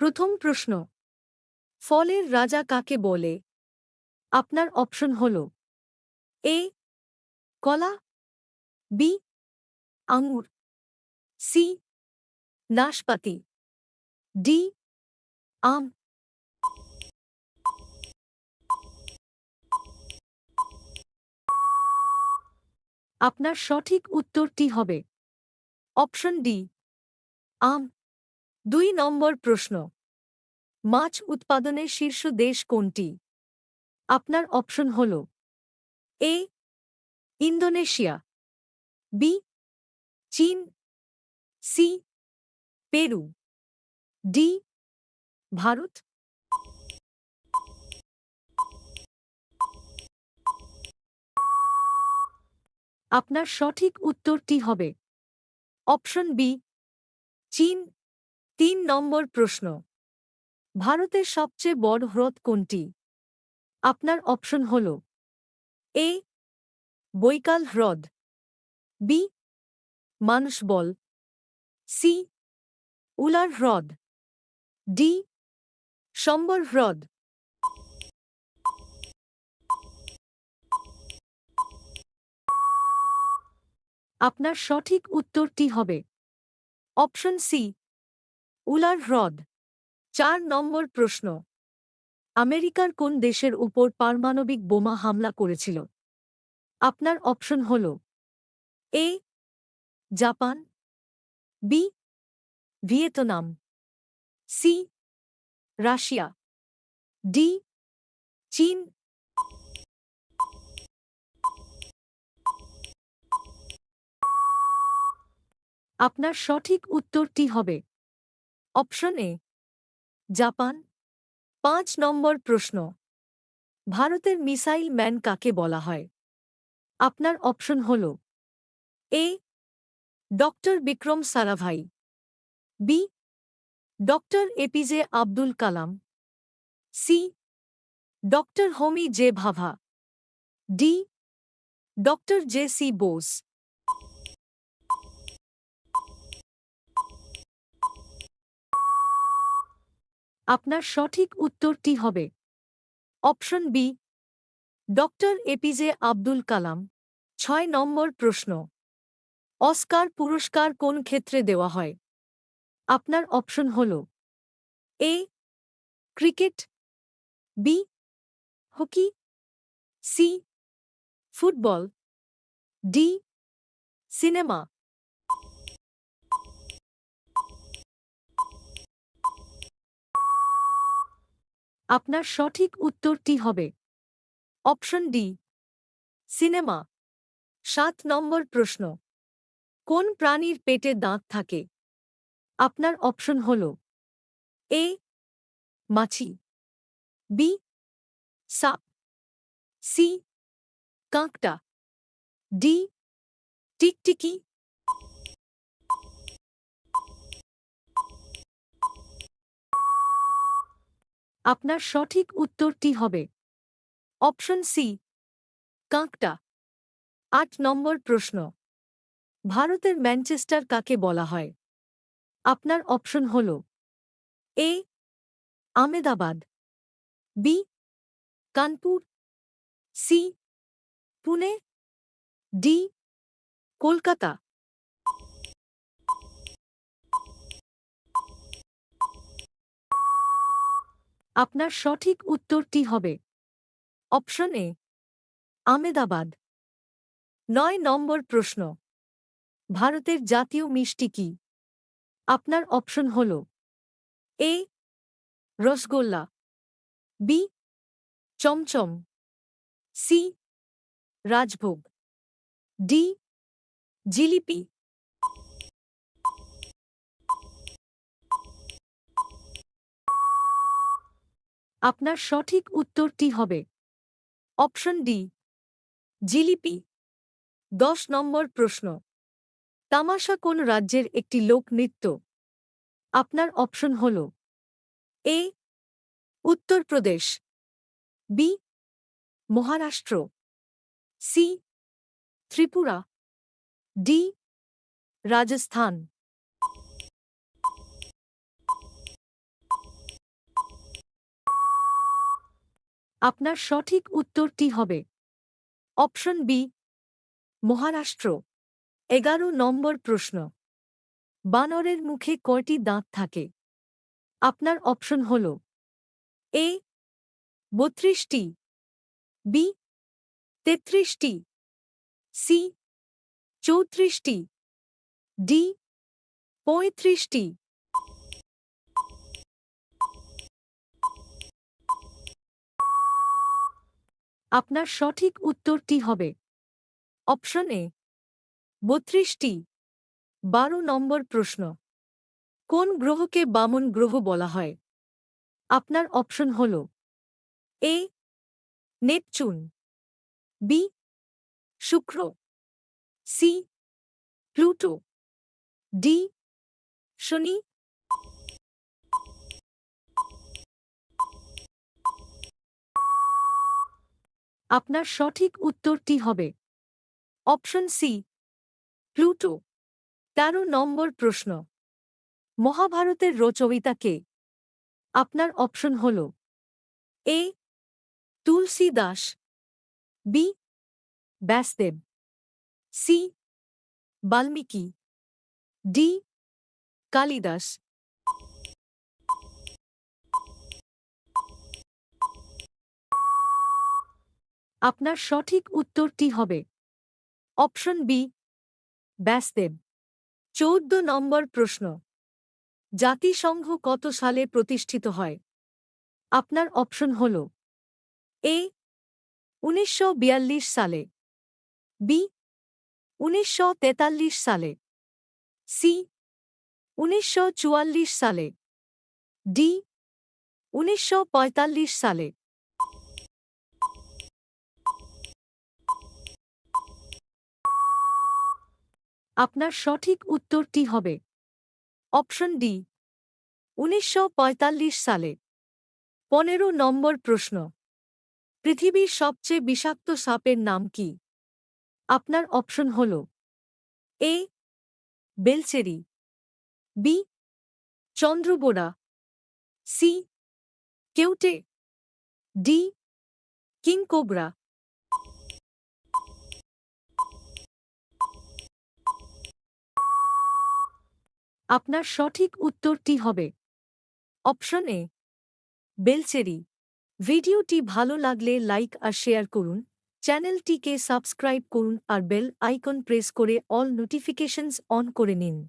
প্রথম প্রশ্ন, ফলের রাজা কাকে বলে? আপনার অপশন হল, এ, কলা, বি, আঙুর, সি, নাশপাতি, ডি, আম। আপনার সঠিক উত্তরটি হবে, অপশন ডি, আম। দুই নম্বর প্রশ্ন। মাছ উৎপাদনে শীর্ষ দেশ কোনটি? আপনার অপশন হল এ, ইন্দোনেশিয়া, বি, চীন, সি, পেরু, ডি, ভারত। আপনার সঠিক উত্তরটি হবে অপশন বি, চীন তিন নম্বর প্রশ্ন। ভারতের সবচেয়ে বড় হ্রদ কোনটি? আপনার অপশন হল এ, বৈকাল হ্রদ, বি, মানুষ বল, সি, উলার হ্রদ, ডি, সম্বর হ্রদ। আপনার সঠিক উত্তরটি হবে। অপশন সি উলার হ্রদ। চার নম্বর প্রশ্ন। আমেরিকার কোন দেশের উপর পারমাণবিক বোমা হামলা করেছিল? আপনার অপশন হল A, Japan, B, Vietnam, C, Russia, D, চীন। আপনার সঠিক উত্তরটি হবে অপশন এ, জাপান। পাঁচ নম্বর প্রশ্ন, ভারতের মিসাইল ম্যান কাকে বলা হয়? আপনার অপশন হল, A, doctor Vikram Sarabhai, B, doctor APJ Abdul Kalam, C, doctor Homi J Bhabha, D, doctor J C Bose. আপনার সঠিক উত্তরটি হবে। Option B, doctor APJ Abdul Kalam. ছয় নম্বর প্রশ্ন, অস্কার পুরস্কার কোন ক্ষেত্রে দেওয়া হয়? আপনার অপশন হল, A, cricket, B, hockey, C, football, D, cinema. আপনার সঠিক উত্তরটি হবে। Option D, cinema. সাত নম্বর প্রশ্ন, কোন প্রাণীর পেটে দাঁত থাকে? আপনার অপশন হল, এ, মাছি, বি, সাপ, সি কাঁকটা ডি, টিকটিকি আপনার সঠিক উত্তরটি হবে। অপশন সি কাঁকটা আট নম্বর প্রশ্ন, ভারতের ম্যানচেস্টার কাকে বলা হয়? আপনার অপশন হল, A Ahmedabad B, Kanpur, C, Pune, D, Kolkata. আপনার সঠিক উত্তরটি হবে। Option A, Ahmedabad. নয় নম্বর প্রশ্ন, ভারতের জাতীয় মিষ্টি কি? আপনার অপশন হল, A, rasgulla, B, chamcham, C, rajbhog, D, jalebi. আপনার সঠিক উত্তরটি হবে। Option D, jalebi. দশ নম্বর প্রশ্ন, তামাশা কোন রাজ্যের একটি লোকনৃত্য আপনার অপশন হল, A Uttar Pradesh B, Maharashtra, C, Tripura, D, Rajasthan. আপনার সঠিক উত্তরটি হবে। Option B, Maharashtra. এগারো নম্বর প্রশ্ন। বানরের মুখে কয়টি দাঁত থাকে? আপনার অপশন হল এ, বত্রিশটি, বি, তেত্রিশটি, সি, চৌত্রিশটি, ডি, পঁয়ত্রিশটি। আপনার সঠিক উত্তরটি হবে। অপশন এ, বত্রিশটি, বারো নম্বর প্রশ্ন। কোন গ্রহকে বামন গ্রহ বলা হয়? আপনার অপশন হল, এ, নেপচুন, বি, শুক্র, সি, প্লুটো, ডি, শনি আপনার সঠিক উত্তরটি হবে। Option C Pluto. তেরো নম্বর প্রশ্ন, মহাভারতের রচয়িতা কে? আপনার অপশন হল A Tulsi Das B Vyasdev C Valmiki D Kalidas. আপনার সঠিক উত্তরটি হবে। Option B, Vyasdev. চৌদ্দ নম্বর প্রশ্ন। জাতিসংঘ কত সালে প্রতিষ্ঠিত হয়? আপনার অপশন হল, এ, উনিশশো বিয়াল্লিশ সালে, বি, উনিশশো তেতাল্লিশ সালে, সি, উনিশশো চুয়াল্লিশ সালে, ডি, উনিশশো পঁয়তাল্লিশ সালে। আপনার সঠিক উত্তরটি হবে। অপশন ডি, উনিশশো পঁয়তাল্লিশ সালে। পনেরো নম্বর প্রশ্ন, পৃথিবীর সবচেয়ে বিষাক্ত সাপের নাম কি? আপনার অপশন হল, এ, বেলচেরি, বি চন্দ্রবোড়া সি, কেউটে, ডি, কিংকোবরা। আপনার সঠিক উত্তরটি হবে। অপশন এ, বেলচেরি। ভিডিওটি ভালো লাগলে লাইক আর শেয়ার করুন। চ্যানেলটিকে সাবস্ক্রাইব করুন আর বেল আইকন প্রেস করে অল নোটিফিকেশনস অন করে নিন।